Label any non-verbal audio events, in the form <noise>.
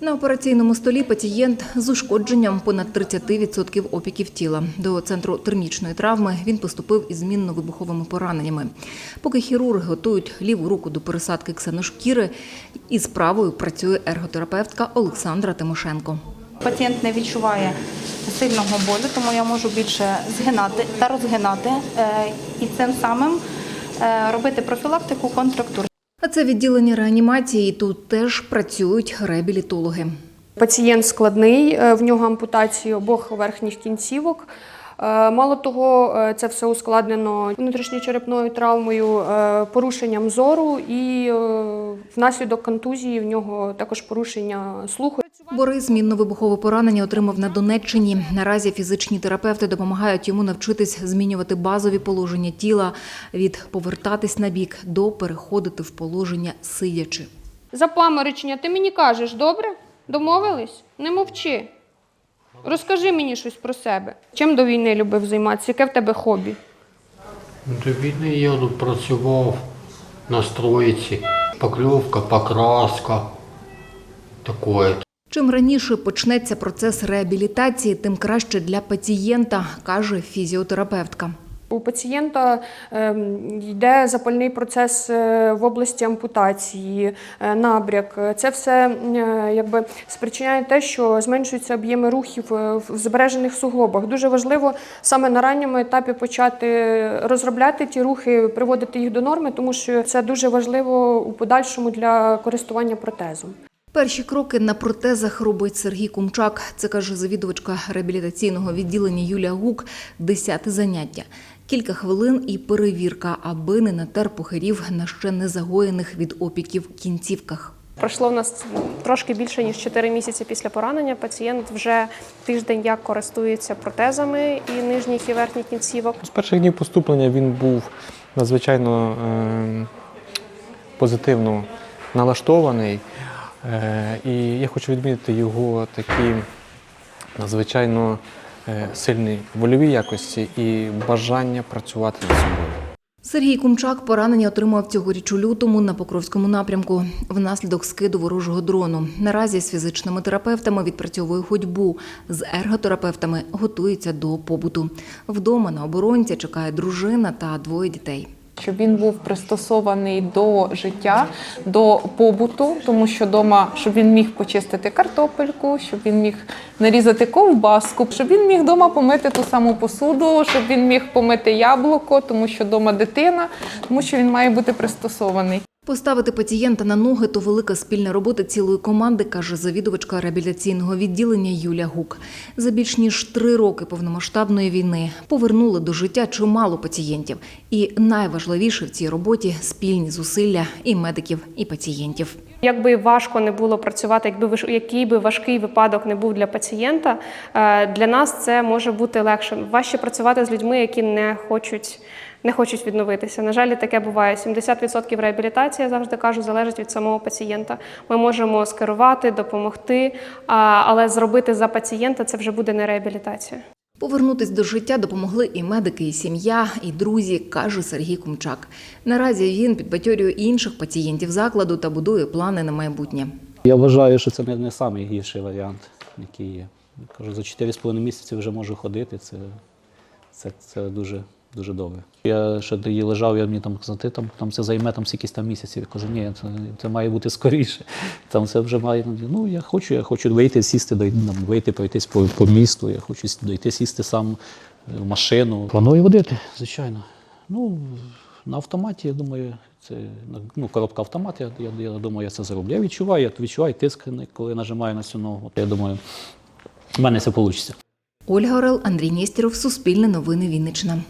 На операційному столі пацієнт з ушкодженням понад 30% опіків тіла. До центру термічної травми він поступив із змінно-вибуховими пораненнями. Поки хірурги готують ліву руку до пересадки ксеношкіри, із правою працює ерготерапевтка Олександра Тимошенко. Пацієнт не відчуває сильного болю, тому я можу більше згинати та розгинати е, і цим самим е, робити профілактику контрактур. Це відділення реанімації. Тут теж працюють реабілітологи. Пацієнт складний, е, в нього ампутації обох верхніх кінцівок. Е, Мало того, е, це все ускладнено внутрішньочерепною травмою, порушенням зору і внаслідок контузії в нього також порушення слуху. Борис змінно-вибухове поранення отримав на Донеччині. Наразі фізичні терапевти допомагають йому навчитись змінювати базові положення тіла від повертатись на бік до переходити в положення сидячи. Запаморочення, ти мені кажеш, добре? Домовились? Не мовчи. Розкажи мені щось про себе. Чим до війни любив займатися? Яке в тебе хобі? До війни я працював на стройці. Покльовка, покраска. Такое. Чим раніше почнеться процес реабілітації, тим краще для пацієнта, каже фізіотерапевтка. У пацієнта ем, йде запальний процес е, в області ампутації, е, набряк. Це все е, якби спричиняє те, що зменшуються об'єми рухів в збережених суглобах. Дуже важливо саме на ранньому етапі почати розробляти ті рухи, приводити їх до норми, тому що це дуже важливо у подальшому для користування протезом. Перші кроки на протезах робить Сергій Кумчак. Це каже завідувачка реабілітаційного відділення Юлія Гук. Десяте заняття. Кілька хвилин і перевірка, аби не натер похирів на ще не загоєних від опіків кінцівках. Пройшло в нас трошки більше ніж 4 місяці після поранення. Пацієнт вже тиждень як користується протезами і нижніх і верхніх кінцівок. З перших днів поступлення він був надзвичайно е, позитивно налаштований. Е, і я хочу відмітити його такі надзвичайно е, сильні вольові якості і бажання працювати над собою. Сергій Кумчак поранення отримав цьогоріч у лютому на Покровському напрямку внаслідок скиду ворожого дрону. Наразі з фізичними терапевтами відпрацьовує ходьбу, з ерготерапевтами готується до побуту. Вдома на оборонця чекає дружина та двоє дітей. Щоб він був пристосований до життя, до побуту, тому що вдома, щоб він міг почистити картопельку, щоб він міг нарізати ковбаску, щоб він міг вдома помити ту саму посуду, щоб він міг помити яблуко, тому що вдома дитина, тому що він має бути пристосований. Поставити пацієнта на ноги то велика спільна робота цілої команди, каже завідувачка реабілітаційного відділення Юля Гук. За більш ніж три роки повномасштабної війни повернули до життя чимало пацієнтів. І найважливіше в цій роботі спільні зусилля і медиків, і пацієнтів. Як би важко не було працювати, якби який би важкий випадок не був для пацієнта, е, для нас це може бути легше. Важче працювати з людьми, які не хочуть. Не хочуть відновитися. На жаль, таке буває. 70% реабілітації, я завжди кажу, залежить від самого пацієнта. Ми можемо скерувати, допомогти, але зробити за пацієнта це вже буде не реабілітація. Повернутись до життя допомогли і медики, і сім'я, і друзі, каже Сергій Кумчак. Наразі він підбадьорює інших пацієнтів закладу та будує плани на майбутнє. Я вважаю, що це не найгірший варіант, який є. Кажу, за 4,5 місяці вже можу ходити. Це, це, це дуже, дуже добре. Я ще тоді лежав, я мені там казати, там, там це займе там якісь там місяців. Я кажу, ні, це, це має бути скоріше. <laughs> Там це вже має. Ну я хочу, я хочу вийти, сісти, дой- там, вийти, пройтись по, по місту. Я хочу дойти, сісти сам в машину. Планую водити, звичайно. Ну, на автоматі, я думаю, це ну, коробка автомат, я, я, я думаю, я це зроблю. Я відчуваю, я відчуваю тиск, коли нажимаю на цю ногу. Я думаю, в мене це вийде. Ольга Орел, Андрій Нєстєров, Суспільне новини Вінниччина.